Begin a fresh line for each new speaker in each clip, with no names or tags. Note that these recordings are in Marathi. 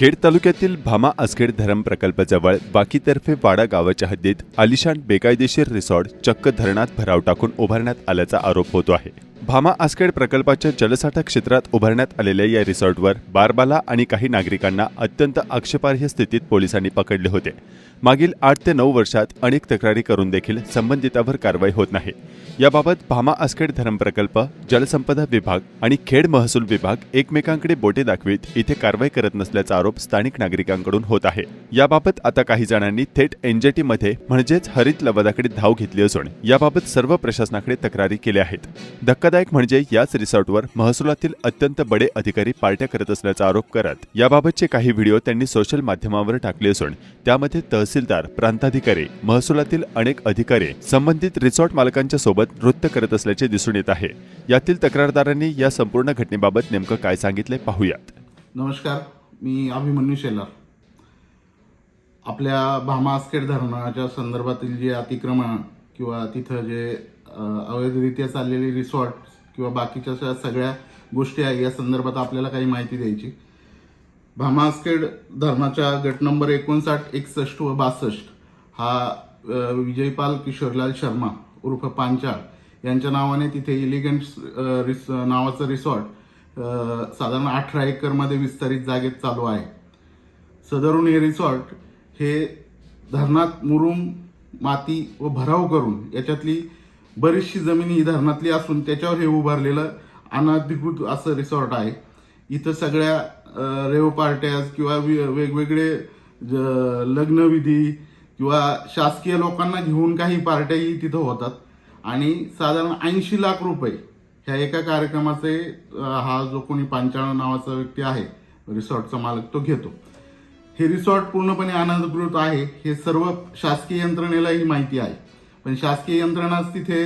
खेड तालुक्यातील भामा आसखेड धरण प्रकल्पाजवळ बाकीतर्फे वाडा गावाच्या हद्दीत आलिशान बेकायदेशीर रिसॉर्ट चक्क धरणात भराव टाकून उभारण्यात आल्याचा आरोप होतो आहे. भामा आस्केड प्रकल्पाच्या जलसाठा क्षेत्रात उभारण्यात आलेल्या या रिसॉर्टवर बारबाला आणि काही नागरिकांना अत्यंत आक्षेपार्ह स्थितीत पोलिसांनी पकडले होते. मागील आठ ते नऊ वर्षात अनेक तक्रारी करून देखील संबंधितावर कारवाई होत नाही. याबाबत भामा आस्केड धरण प्रकल्प जलसंपदा विभाग आणि खेड महसूल विभाग एकमेकांकडे बोटे दाखवीत इथे कारवाई करत नसल्याचा आरोप स्थानिक नागरिकांकडून होत आहे. याबाबत आता काही जणांनी थेट एनजेटी मध्ये म्हणजेच हरित लवादाकडे धाव घेतली असून याबाबत सर्व प्रशासनाकडे तक्रारी केल्या आहेत. धक्कादायक म्हणजे याच रिसॉर्टवर महसुलातील अत्यंत बडे अधिकारी पार्ट्या करत असल्याचा आरोप करत याबाबतचे काही व्हिडिओ त्यांनी सोशल माध्यमावर टाकले असून त्यामध्ये तहसीलदार प्रांताधिकारी महसुलातील अनेक अधिकारी संबंधित रिसॉर्ट मालकांच्या सोबत नृत्य करत असल्याचे दिसून येत आहे. यातील तक्रारदारांनी या संपूर्ण घटनेबाबत नेमकं काय सांगितले पाहूयात.
नमस्कार मी अभिमन्यू शेलार. आपल्या भामा आसखेड धरणाच्या संदर्भातील जे अतिक्रमण किंवा तिथं जे अवैधरित्या चाललेले रिसॉर्ट किंवा बाकीच्या अशा सगळ्या गोष्टी आहे या संदर्भात आपल्याला काही माहिती द्यायची. भामास्केड धर्माच्या धरणाच्या गट नंबर एकोणसाठ एकसष्ट व बासष्ट हा विजयपाल किशोरलाल शर्मा उर्फ पांचाळ यांच्या नावाने तिथे इलिगंट रिस नावाचं रिसॉर्ट साधारण अठरा एकरमध्ये विस्तारित जागेत चालू आहे. सदरून हे रिसॉर्ट हे धरणात मुरुम माती व भराव करून याच्यातली बरीचशी जमीन ही धरणातली असून त्याच्यावर हे उभारलेलं अनधिकृत असं रिसॉर्ट आहे. इथं सगळ्या रेव पार्ट्याज किंवा वि- वेगवेगळे ज- लग्नविधी किंवा शासकीय लोकांना घेऊन काही पार्ट्याही तिथं होतात. आणि साधारण ऐंशी लाख रुपये ह्या एका कार्यक्रमाचे हा जो कोणी पांचाळ नावाचा व्यक्ती आहे रिसॉर्टचा मालक तो घेतो. हे रिसॉर्ट पूर्णपणे अनधिकृत आहे हे सर्व शासकीय यंत्रणेलाही माहिती आहे. पण शासकीय यंत्रणाच तिथे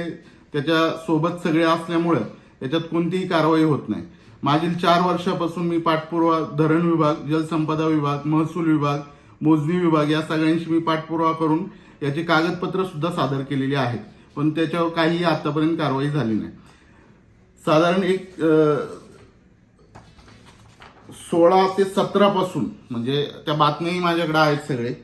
त्याच्या सोबत सगळे असल्यामुळं त्याच्यात कोणतीही कारवाई होत नाही. मागील चार वर्षापासून मी पाठपुरावा धरण विभाग जलसंपदा विभाग महसूल विभाग मोजणी विभाग या सगळ्यांशी मी पाठपुरावा करून याची कागदपत्र सुद्धा सादर केलेली आहेत. पण त्याच्यावर काहीही आतापर्यंत कारवाई झाली नाही. साधारण एक सोळा ते सतरापासून म्हणजे त्या बातम्याही माझ्याकडे आहेत सगळे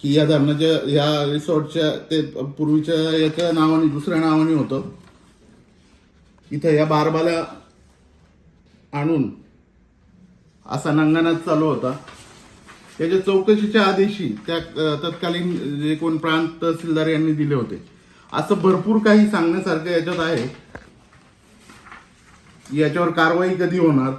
की या धरणाच्या या रिसॉर्टच्या ते पूर्वीच्या याच्या नावाने दुसऱ्या नावाने होतं. इथं या बारबाला आणून असा नंगानाच चालू होता. त्याच्या चौकशीच्या आदेशी त्या तत्कालीन जे कोण प्रांत तहसीलदार यांनी दिले होते. असं भरपूर काही सांगण्यासारखं याच्यात आहे. याच्यावर कारवाई कधी होणार?